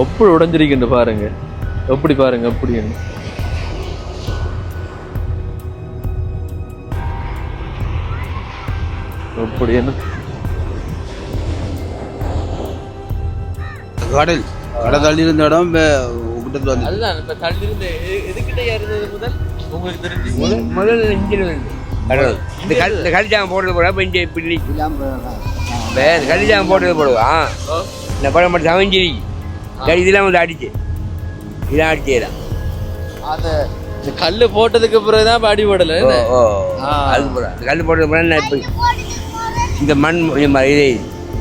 எப்படி உடைஞ்சிருக்குன்னு பாருங்க. எப்படி பாருங்க அப்படின்னு எப்படி என்ன? கடல். கடை தள்ளி இருந்த இடம் கிட்டத்தில் வந்து அதுதான் இப்ப தள்ளி இருந்த எதுக்கிட்ட இருந்தது முதல்? உங்களுக்கு தெரிஞ்சு. முதல்ல இன்ஜின் வந்து கடல். இந்த கல் இந்த கல்ஜாங்க போடுறது போட இப்போ இங்கே இப்போ இந்த கல்ஜாங்க போடுறது போடுவான் இந்த படம் மட்டும் சமைஞ்சிரி சரி இதெல்லாம் வந்து அடிச்சு. இதெல்லாம் அடிச்சேதான் அத இந்த கல்லு போட்டதுக்கு பிறகுதான் இப்ப அடிபடல இந்த கல் போடுறது போட நான் இப்போ? இந்த மண் இது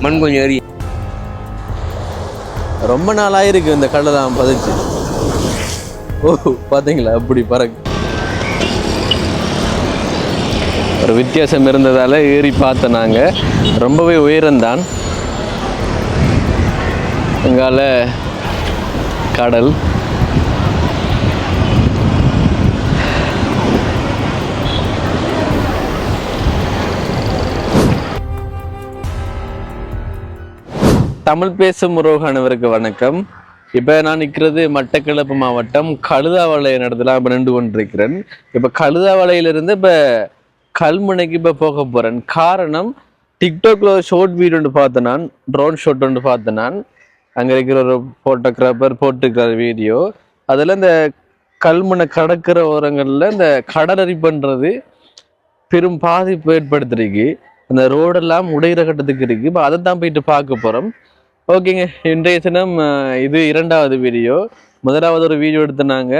மண் கொஞ்சம் எரி ரொம்ப நாள் ஆயிருக்கு இந்த கல்லெல்லாம் பதிச்சு. ஓ பாத்தீங்களா? அப்படி பறக்கு ஒரு வித்தியாசம் இருந்ததால ஏறி பார்த்தோம் நாங்க. ரொம்பவே உயரம்தான். அங்கால கடல். தமிழ் பேசும் உறவுகானவருக்கு வணக்கம். இப்போ நான் நிற்கிறது மட்டக்களப்பு மாவட்டம் கழுதாவளை இடத்துல இப்போ நின்று கொண்டிருக்கிறேன். இப்போ கழுதாவளையிலிருந்து இப்போ கல்முனைக்கு இப்போ போக போகிறேன் காரணம் டிக்டாக்ல ஒரு ஷார்ட் வீடியோ ஒன்று பார்த்தேன் நான். ட்ரோன் ஷாட் ஒன்று பார்த்தேன் நான். அங்கே இருக்கிற ஒரு ஃபோட்டோகிராஃபர் போட்டிருக்கிற வீடியோ அதில் இந்த கல்முனை கடற்கரை ஓரங்களில் இந்த கடலறி பண்ணுறது பெரும் பாதிப்பு ஏற்படுத்திருக்கு. அந்த ரோடெல்லாம் உடையிற கட்டத்துக்கு இருக்கு. இப்போ அதை தான் போயிட்டு பார்க்க போகிறோம் ஓகேங்க. இன்றைய தினம் இது இரண்டாவது வீடியோ முதலாவது ஒரு வீடியோ எடுத்துனாங்க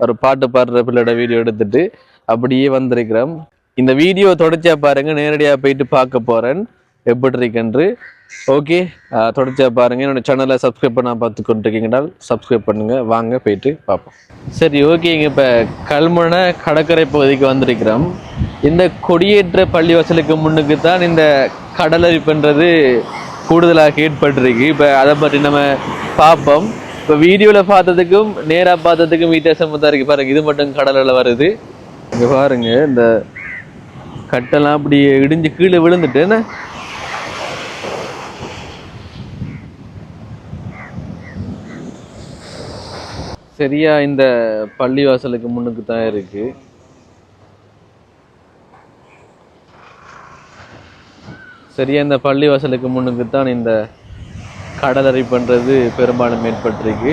ஒரு பாட்டு பாடுற பிள்ளையோட வீடியோ எடுத்துட்டு அப்படியே வந்திருக்கிறோம். இந்த வீடியோ தொடர்ச்சியாக பாருங்கள் நேரடியாக போயிட்டு பார்க்க போகிறேன் எப்படி இருக்குன்று ஓகே தொடர்ச்சியாக பாருங்க. என்னோட சேனலை சப்ஸ்கிரைப் பண்ணால் பார்த்து கொண்டிருக்கீங்கன்னா சப்ஸ்கிரைப் பண்ணுங்க. வாங்க போயிட்டு பார்ப்போம். சரி ஓகேங்க இப்போ கல்முனை கடற்கரை பகுதிக்கு வந்திருக்கிறோம். இந்த கொடியேற்ற பள்ளிவாசலுக்கு முன்னுக்கு தான் இந்த கடலரிப்புன்றது கூடுதலாக ஏற்பட்டிருக்கு. இப்போ அதை பற்றி நம்ம பார்ப்போம். இப்போ வீடியோவில் பார்த்ததுக்கும் நேராக பார்த்ததுக்கும் வித்தியாசமாக தான் இருக்குது பாருங்கள் இது மட்டும் கடலில் வருது. இங்கே பாருங்கள் இந்த கட்டெல்லாம் அப்படி இடிஞ்சு கீழே விழுந்துட்டு என்ன? சரியா இந்த பள்ளிவாசலுக்கு முன்னுக்கு தான் இருக்கு. சரியா இந்த பள்ளிவாசலுக்கு முன்னுக்கு தான் இந்த கடலறை பண்றது பெரும்பாலும் ஏற்பட்டிருக்கு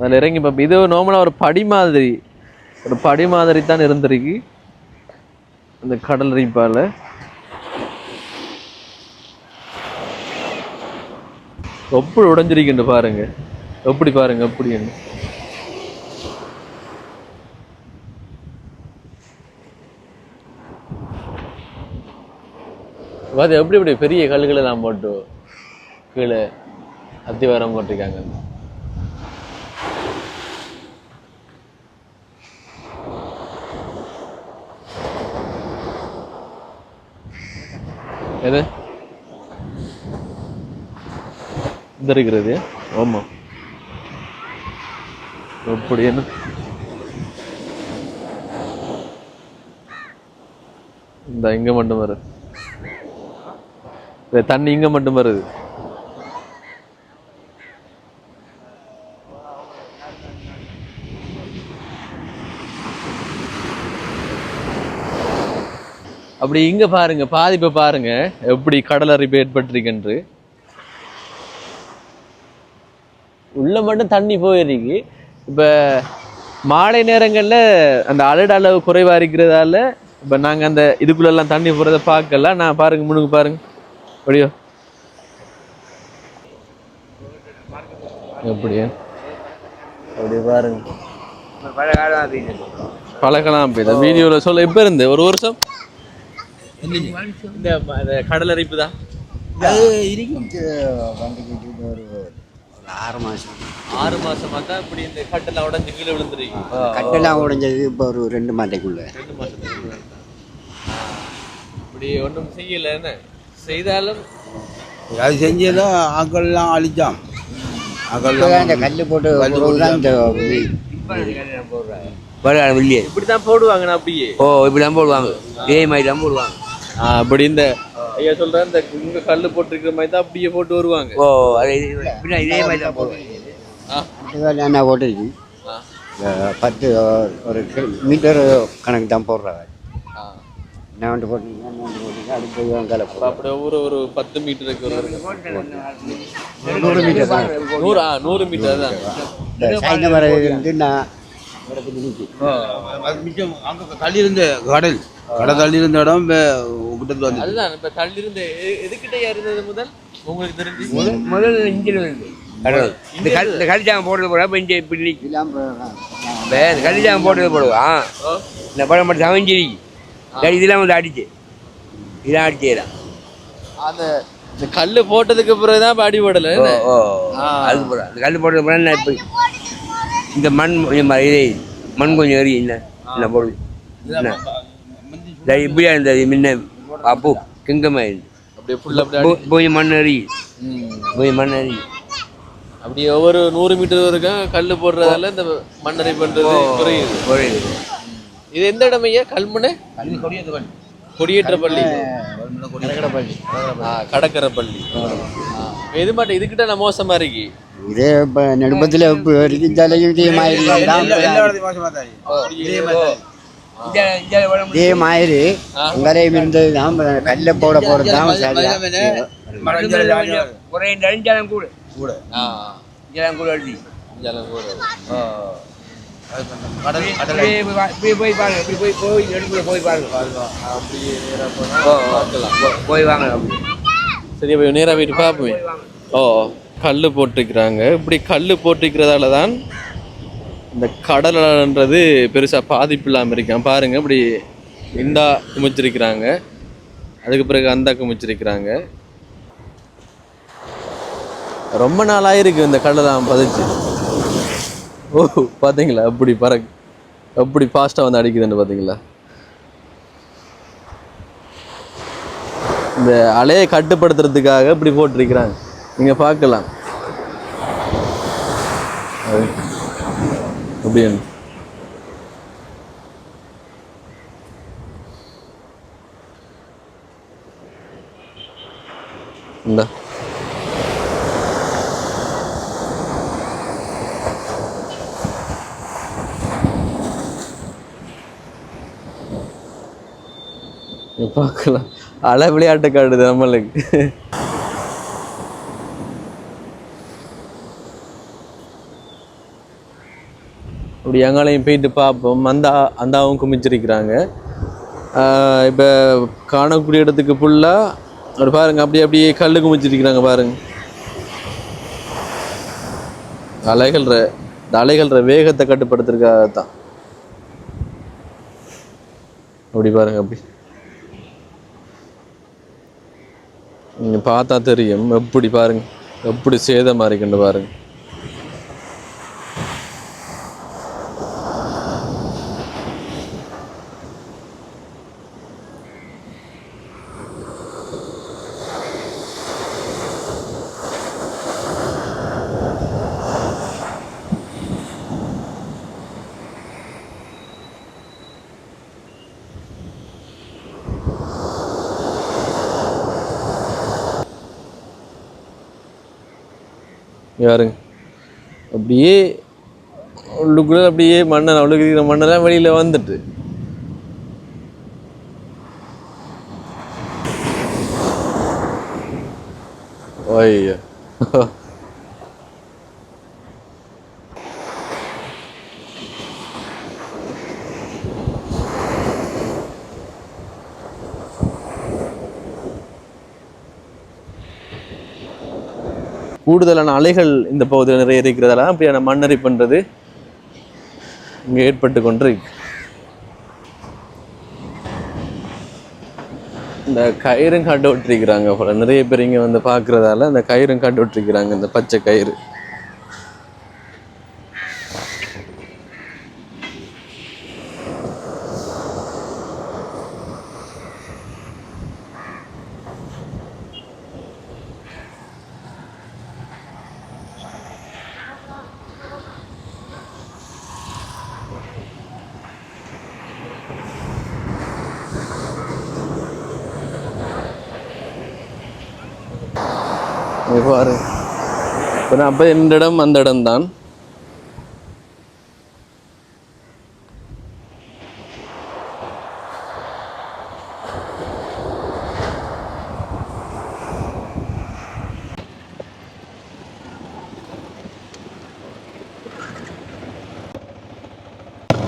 அதில் இறங்கி பார்ப்போம் இது நார்மலாக ஒரு படி மாதிரி. ஒரு படி மாதிரி தான் இருந்திருக்கு. இந்த கடலரிப்பால் எப்படி உடைஞ்சிருக்குன்னு பாருங்க. எப்படி பாருங்க அப்படின்னு அது எப்படி இப்படி பெரிய கல்லுகளை எல்லாம் போட்டு கீழே அத்திவாரம் போட்டிருக்காங்க. எது? சிதறுகிறது இருக்கிறது ஆமா. அப்படி என்ன? இந்த இங்க மட்டும் வருது தண்ணி இங்க மட்டும் வருது அப்படி இங்க பாருங்க பாதிப்பை பாருங்க எப்படி கடல் அரிப்பு ஏற்பட்டிருக்குன்று உள்ள மட்டும் தண்ணி போயிருக்கு. இப்ப மாலை நேரங்கள்ல அந்த அலடு அளவு குறைவா இருக்கிறதால இப்ப நாங்க அந்த இதுக்குள்ள எல்லாம் தண்ணி போறதை பார்க்கல. நான் பாருங்க முன்னுக்கு பாருங்க. அப்படியோ. அப்படியே. அப்படியே பாருங்க. பல காலம் அது பழக்கலாம் போய் வீடியோல சொல்ல இப்ப இருந்து ஒரு வருஷம்? இந்த ம- இந்த கடல் அரிப்பு தான் ஆறு மாதம் ஆறு மாசமா தான் இப்படி இந்த கட்டெல்லாம் உடஞ்சு கீழே விழுந்துருக்கு கட்டெல்லாம் உடைஞ்சது இப்போ ஒரு ரெண்டு மாதத்துக்குள்ள ரெண்டு மாசத்துக்கு இப்படி ஒன்றும் செய்யல என்ன? செய்தாலும் அது செஞ்சதான் ஆக்கள்லாம் அழிச்சான். இப்பதான் இந்த ஆக்கள்லாம் கல் போட்டு தான். இந்த இப்படித்தான் போடுவாங்கண்ணா அப்படியே. ஓ இப்படி தான் போடுவாங்க. இதே மாதிரி தான் போடுவாங்க அப்படி இந்த ஐயா சொல்றேன் இந்த இங்க கல்லு போட்டிருக்கிற மாதிரி தான் அப்படியே போட்டு வருவாங்க. ஓ பின்ன இதே மாதிரி தான் வேலை என்ன போட்டுருக்கு. ஆ, இந்த பத்து ஒரு மீட்டர் கணக்கு தான் போடுறாங்க. ஆ. என்ன வந்து போட்டீங்க என்ன வந்து போட்டீங்க அடுத்த அப்படி ஒவ்வொரு ஒரு பத்து மீட்டருக்கு ஒரு நூறு மீட்டர் தான். நூறு ஆ நூறு மீட்டர் தான். இந்த சாய்ந்த மரம் இருந்து நான் மிச்சம் அங்க இருந்த கடல். கடல் தள்ளி இருந்த இடம் வந்து அதுதான் இப்ப தள்ளி இருந்து எதுக்கிட்டயா இருந்தது முதல்? உங்களுக்கு தெரிஞ்சு? முதல் முதல்ல இஞ்சில் இருந்து கடவுள் இந்த கல் இந்த கல்ஜாமம் போடுறது போல இப்போ இப்படி இல்லாமல் இப்போ இந்த கல்ஜாமம் போடுறது போடுவான் இந்த படம் மட்டும் சமைஞ்சிருக்கு சரி இதெல்லாம் வந்து அடிச்சு. இதெல்லாம் அடிச்சேதான் அந்த இந்த கல்லு போட்டதுக்கு ஓ என்ன? ஓ ஆ. அது போல அந்த கல் போடுறது போல நான் இப்போ? இந்த மண் கொஞ்சம் இதே மண் கொஞ்சம் எரி என்ன? என்ன போடுது என்ன? இப்படியா இருந்தது முன்ன அப்போ கிங்கமாக இருந்து அப்படியே ஃபுல்லா அப்படியே அடி- இப்போ கொஞ்சம் மண் எரி ம். கொஞ்சம் மண் எரி அப்படியே ஒவ்வொரு நூறு மீட்டர் வரைக்கும் கல்லு போடுறதால இந்த மண்ணறை பண்றது குறையுது. குறையுது. இது எந்த இடம் ஐயா? கல்முனை? கொடியேற்ற பள்ளி. ஆ, கடற்கரை பள்ளி. இது மட்டும் இதுக்கிட்ட நான் மோசமா இருக்கு? இதே இப்போ நடுப்பத்தில் இதே மாதிரி அங்கரையும் இருந்தது தான் கல்ல போட போகிறது தான். குறைந்த அழிஞ்சாலும் கூட. கூட. இஞ்சாலும் கூட அழுதி ஜலம் கூட போய் போய் பாருங்க போய் போய் நடுப்புல போய் பாருங்க. அப்படியே போய் வாங்க. சரி அப்ப நேரா போயிட்டு பார்ப்போமே ஓ கல் போட்டிருக்கிறாங்க. இப்படி கல் போட்டிருக்கிறதால தான் இந்த கடலன்றது பெருசாக பாதிப்பு இல்லாமல் இருக்கான். பாருங்க இப்படி இந்தா குமிச்சிருக்கிறாங்க. அதுக்கு பிறகு அந்த குமிச்சிருக்கிறாங்க. ரொம்ப நாளாயிருக்கு இந்த கடலாம் பதிச்சு. ஓ பார்த்தீங்களா அப்படி பற அப்படி ஃபாஸ்ட்டாக வந்து அடிக்குதுன்னு பார்த்தீங்களா இந்த அலையை கட்டுப்படுத்துறதுக்காக இப்படி போட்டிருக்கிறாங்க. நீங்க பார்க்கலாம். அது அப்படின்னு இந்த பார்க்கலாம். அலை விளையாட்டு காட்டுது நம்மளுக்கு. அப்படி எங்களையும் போயிட்டு பார்ப்போம். அந்த அந்தாவும் குமிச்சிருக்கிறாங்க. இப்போ காணக்கூடிய இடத்துக்கு ஃபுல்லாக அப்படி பாருங்க அப்படியே அப்படியே கல் குமிச்சிருக்கிறாங்க பாருங்கள் அலைகள்ற இந்த அலைகள்ற வேகத்தை கட்டுப்படுத்துறதுக்காக தான் அப்படி பாருங்கள் அப்படி. நீங்கள் பார்த்தா தெரியும் எப்படி பாருங்கள் எப்படி சேதமாக இருக்குன்னு பாருங்கள் யாருங்க அப்படியே உள்ளுக்குள்ள அப்படியே மண்ணை அவ்வளோ மண்ணெல்லாம் வெளியில வந்துட்டு. ஐயா. கூடுதலான அலைகள் இந்த பகுதியில் நிறைய இருக்கிறதால அப்படியான மண்ணரிப்புன்றது இங்கே ஏற்பட்டு கொண்டு இந்த கயிறும் காட்டு விட்டுருக்கிறாங்க போல. நிறைய பேர் இங்கே வந்து பார்க்குறதால இந்த கயிறும் காட்டு விட்டுருக்கிறாங்க இந்த பச்சை கயிறு. எவ்வாறு இப்போ நான் அப்போ இந்த இடம் அந்த இடம் தான்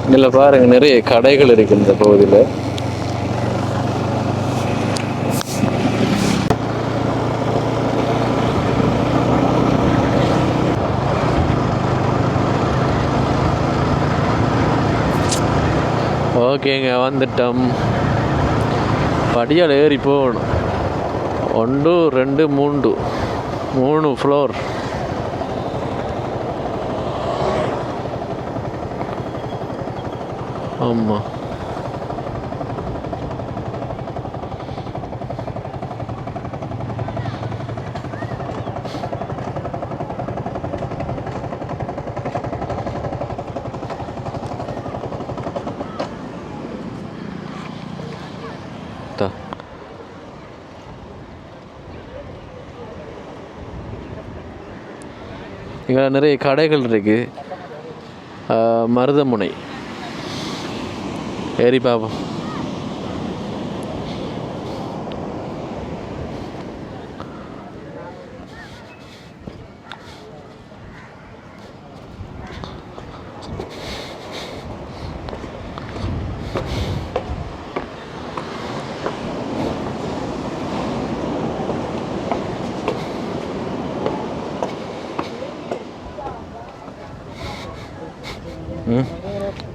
இதில் பாருங்க நிறைய கடைகள் இருக்கு இந்த பகுதியில். ஓகேங்க வந்துட்டோம். படியால் ஏறி போகணும். ஒன்று ரெண்டு மூன்று. மூணு ஃப்ளோர் ஆமாம் இங்கே நிறைய கடைகள் இருக்குது மருதமுனை. ஏறி பார்ப்போம்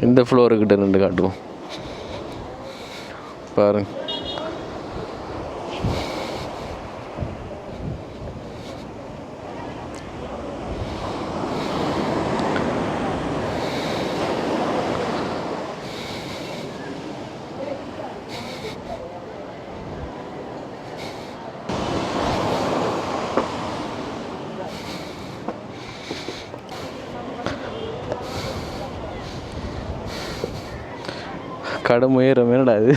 இந்த ஃப்ளோருக்கிட்ட நின்று காட்டுவோம். பாருங்கள் கடும் உயரம் என்னடா அது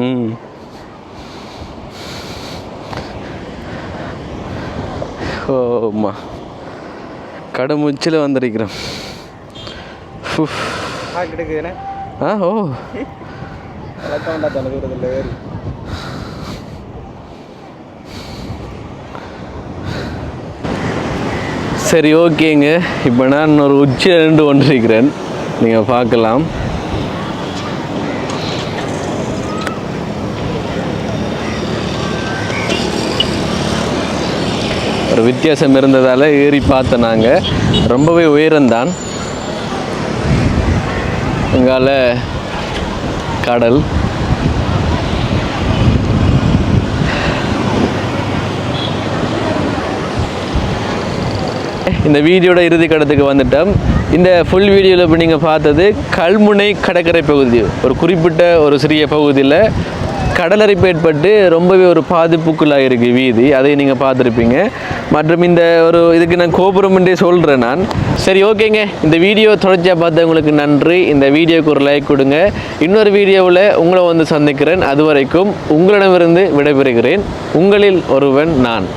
ம். ஓம்மா கடும் உச்சில் வந்திருக்கிறோம். ஆ ஓ. சரி ஓகேங்க. இப்போ நான் ஒரு உச்சியில் நின்று கொண்டிருக்கிறேன். நீங்கள் பார்க்கலாம். ஒரு வித்தியாசம் இருந்ததால் ஏறி பார்த்தோம் நாங்கள் ரொம்பவே உயரம்தான். இங்கால கடல். இந்த வீடியோட இறுதி கடத்துக்கு வந்துட்டோம். இந்த ஃபுல் வீடியோவில் இப்போ நீங்கள் பார்த்தது கல்முனை கடற்கரை பகுதி. ஒரு குறிப்பிட்ட ஒரு சிறிய பகுதியில் கடலரிப்பு ஏற்பட்டு ரொம்பவே ஒரு பாதிப்புக்குள்ளாக இருக்குது வீதி. அதை நீங்கள் பார்த்துருப்பீங்க. மற்றும் இந்த ஒரு இதுக்கு நான் கோபுரம் என்றே சொல்கிறேன் நான். சரி ஓகேங்க. இந்த வீடியோ தொடர்ச்சியாக பார்த்தவங்களுக்கு நன்றி. இந்த வீடியோக்கு ஒரு லைக் கொடுங்க. இன்னொரு வீடியோவில் உங்களை வந்து சந்திக்கிறேன். அது வரைக்கும் உங்களிடமிருந்து விடைபெறுகிறேன். உங்களில் ஒருவன் நான்.